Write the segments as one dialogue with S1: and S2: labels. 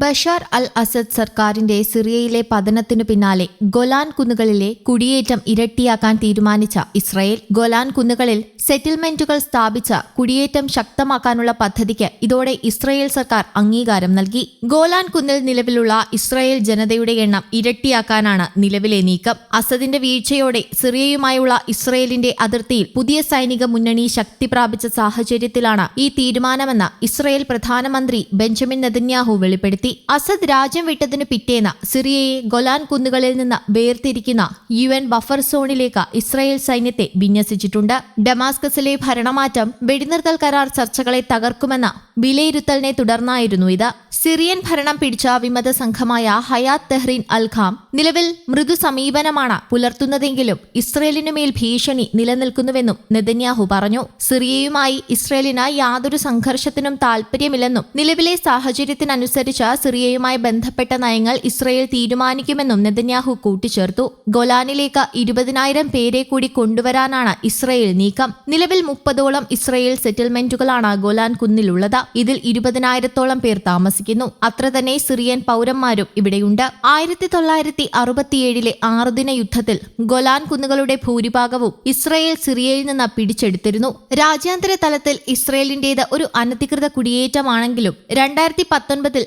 S1: Bashar al Asad സർക്കാരിന്റെ സിറിയയിലെ പതനത്തിനു പിന്നാലെ ഗൊലാൻ കുന്നുകളിലെ കുടിയേറ്റം ഇരട്ടിയാക്കാൻ തീരുമാനിച്ച ഇസ്രയേൽ ഗൊലാൻ കുന്നുകളിൽ സെറ്റിൽമെന്റുകൾ സ്ഥാപിച്ച കുടിയേറ്റം ശക്തമാക്കാനുള്ള പദ്ധതിക്ക് ഇതോടെ ഇസ്രയേൽ സർക്കാർ അംഗീകാരം നൽകി. ഗോലാൻ കുന്നിൽ നിലവിലുള്ള ഇസ്രയേൽ ജനതയുടെ എണ്ണം ഇരട്ടിയാക്കാനാണ് നിലവിലെ നീക്കം. അസദിന്റെ വീഴ്ചയോടെ സിറിയയുമായുള്ള ഇസ്രയേലിന്റെ അതിർത്തിയിൽ പുതിയ സൈനിക മുന്നണി ശക്തി പ്രാപിച്ച സാഹചര്യത്തിലാണ് ഈ തീരുമാനമെന്ന് ഇസ്രയേൽ പ്രധാനമന്ത്രി ബെഞ്ചമിൻ നെതന്യാഹു വെളിപ്പെടുത്തി. അസദ് രാജ്യം വിട്ടതിന് പിറ്റേന്ന് സിറിയയെ ഗൊലാൻ കുന്നുകളിൽ നിന്ന് വേർതിരിക്കുന്ന യു എൻ ബഫർ സോണിലേക്ക് ഇസ്രായേൽ സൈന്യത്തെ വിന്യസിച്ചിട്ടുണ്ട്. ഡമാസ്കസിലെ ഭരണമാറ്റം വെടിനിർത്തൽ കരാർ ചർച്ചകളെ തകർക്കുമെന്ന വിലയിരുത്തലിനെ തുടർന്നായിരുന്നു ഇത്. സിറിയൻ ഭരണം പിടിച്ച വിമത സംഘമായ ഹയാത്ത് തെഹ്രീൻ അൽഖാം നിലവിൽ മൃദു സമീപനമാണ് പുലർത്തുന്നതെങ്കിലും ഇസ്രയേലിനുമേൽ ഭീഷണി നിലനിൽക്കുന്നുവെന്നും നെതന്യാഹു പറഞ്ഞു. സിറിയയുമായി ഇസ്രയേലിന് യാതൊരു സംഘർഷത്തിനും താൽപര്യമില്ലെന്നും നിലവിലെ സാഹചര്യത്തിനനുസരിച്ച് സിറിയയുമായി ബന്ധപ്പെട്ട നയങ്ങൾ ഇസ്രയേൽ തീരുമാനിക്കുമെന്നും നെതന്യാഹു കൂട്ടിച്ചേർത്തു. ഗൊലാനിലേക്ക് ഇരുപതിനായിരം പേരെ കൂടി കൊണ്ടുവരാനാണ് ഇസ്രയേൽ നീക്കം. നിലവിൽ മുപ്പതോളം ഇസ്രയേൽ സെറ്റിൽമെന്റുകളാണ് ഗോലാൻ കുന്നിലുള്ളത്. ഇതിൽ ഇരുപതിനായിരത്തോളം പേർ താമസിക്കുന്നു. അത്ര തന്നെ സിറിയൻ പൗരന്മാരും ഇവിടെയുണ്ട്. ആയിരത്തി തൊള്ളായിരത്തി അറുപത്തിയേഴിലെ ആറുദിന യുദ്ധത്തിൽ ഗോലാൻ കുന്നുകളുടെ ഭൂരിഭാഗവും ഇസ്രയേൽ സിറിയയിൽ നിന്ന് പിടിച്ചെടുത്തിരുന്നു. രാജ്യാന്തര തലത്തിൽ ഇസ്രയേലിന്റേത് ഒരു അനധികൃത കുടിയേറ്റമാണെങ്കിലും രണ്ടായിരത്തി പത്തൊൻപതിൽ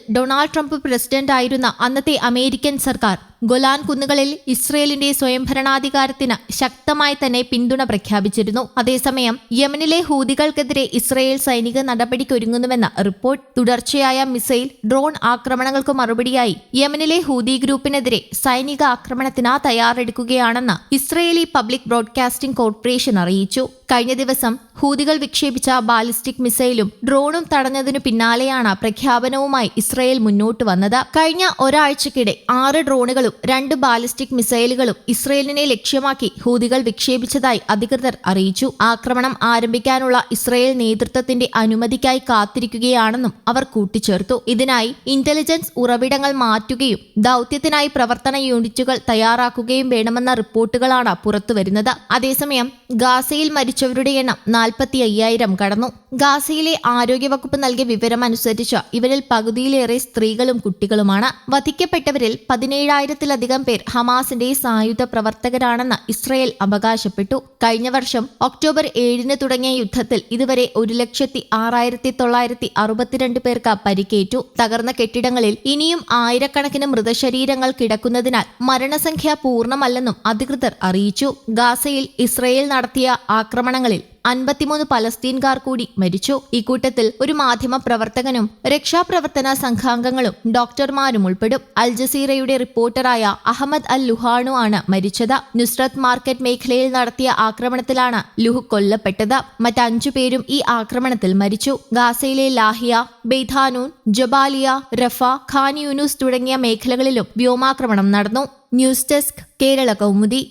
S1: ട്രംപ് പ്രസിഡന്റായിരുന്ന അന്നത്തെ അമേരിക്കൻ സർക്കാർ. ഗൊലാൻ കുന്നുകളിൽ ഇസ്രയേലിന്റെ സ്വയംഭരണാധികാരത്തിന് ശക്തമായി തന്നെ പിന്തുണ പ്രഖ്യാപിച്ചിരുന്നു. അതേസമയം യമനിലെ ഹൂതികൾക്കെതിരെ ഇസ്രയേൽ സൈനിക നടപടിക്കൊരുങ്ങുന്നുവെന്ന റിപ്പോർട്ട് തുടർച്ചയായ മിസൈൽ ഡ്രോൺ ആക്രമണങ്ങൾക്ക് മറുപടിയായി യമനിലെ ഹൂതി ഗ്രൂപ്പിനെതിരെ സൈനിക ആക്രമണത്തിന് തയ്യാറെടുക്കുകയാണെന്ന് ഇസ്രയേലി പബ്ലിക് ബ്രോഡ്കാസ്റ്റിംഗ് കോർപ്പറേഷൻ അറിയിച്ചു. കഴിഞ്ഞ ദിവസം ഹൂതികൾ വിക്ഷേപിച്ച ബാലിസ്റ്റിക് മിസൈലും ഡ്രോണും തടഞ്ഞതിനു പിന്നാലെയാണ് പ്രഖ്യാപനവുമായി ഇസ്രയേൽ മുന്നോട്ട് വന്നത്. കഴിഞ്ഞ ഒരാഴ്ചക്കിടെ ആറ് ഡ്രോണുകളും രണ്ട് ബാലിസ്റ്റിക് മിസൈലുകളും ഇസ്രയേലിനെ ലക്ഷ്യമാക്കി ഹൂതികൾ വിക്ഷേപിച്ചതായി അധികൃതർ അറിയിച്ചു. ആക്രമണം ആരംഭിക്കാനുള്ള ഇസ്രയേൽ നേതൃത്വത്തിന്റെ അനുമതിക്കായി കാത്തിരിക്കുകയാണെന്നും അവർ കൂട്ടിച്ചേർത്തു. ഇതിനായി ഇന്റലിജൻസ് ഉറവിടങ്ങൾ മാറ്റുകയും ദൗത്യത്തിനായി പ്രവർത്തന യൂണിറ്റുകൾ തയ്യാറാക്കുകയും വേണമെന്ന റിപ്പോർട്ടുകളാണ് പുറത്തുവരുന്നത്. അതേസമയം ഗാസയിൽ മരിച്ചവരുടെ എണ്ണം നാൽപ്പത്തി അയ്യായിരം കടന്നു. ഗാസയിലെ ആരോഗ്യവകുപ്പ് നൽകിയ വിവരമനുസരിച്ച് ഇവരിൽ പകുതിയിലേറെ സ്ത്രീകളും കുട്ടികളുമാണ്. വധിക്കപ്പെട്ടവരിൽ പതിനേഴായിരത്തിലധികം പേർ ഹമാസിന്റെ സായുധ പ്രവർത്തകരാണെന്ന് ഇസ്രയേൽ അവകാശപ്പെട്ടു. കഴിഞ്ഞ വർഷം ഒക്ടോബർ ഏഴിന് തുടങ്ങിയ യുദ്ധത്തിൽ ഇതുവരെ ഒരു ലക്ഷത്തി ആറായിരത്തി തൊള്ളായിരത്തി അറുപത്തിരണ്ട് പേർക്ക് പരിക്കേറ്റു. തകർന്ന കെട്ടിടങ്ങളിൽ ഇനിയും ആയിരക്കണക്കിന് മൃതശരീരങ്ങൾ കിടക്കുന്നതിനാൽ മരണസംഖ്യ പൂർണമല്ലെന്നും അധികൃതർ അറിയിച്ചു. ഗാസയിൽ ഇസ്രയേൽ നടത്തിയ ആക്രമണങ്ങളിൽ അൻപത്തിമൂന്ന് പലസ്തീൻകാർ കൂടി മരിച്ചു. ഇക്കൂട്ടത്തിൽ ഒരു മാധ്യമ പ്രവർത്തകനും രക്ഷാപ്രവർത്തന സംഘാംഗങ്ങളും ഡോക്ടർമാരും ഉൾപ്പെടും. അൽ ജസീറയുടെ റിപ്പോർട്ടറായ അഹമ്മദ് അൽ ലുഹാണു ആണ് മരിച്ചത്. നുസ്രത് മാർക്കറ്റ് മേഖലയിൽ നടത്തിയ ആക്രമണത്തിലാണ് ലുഹു കൊല്ലപ്പെട്ടത്. മറ്റഞ്ചു പേരും ഈ ആക്രമണത്തിൽ മരിച്ചു. ഗാസയിലെ Lahia Beit Hanoun Jabalia Rafah Khan Yunis തുടങ്ങിയ മേഖലകളിലും വ്യോമാക്രമണം നടന്നു. News desk Kerala Kaumudi.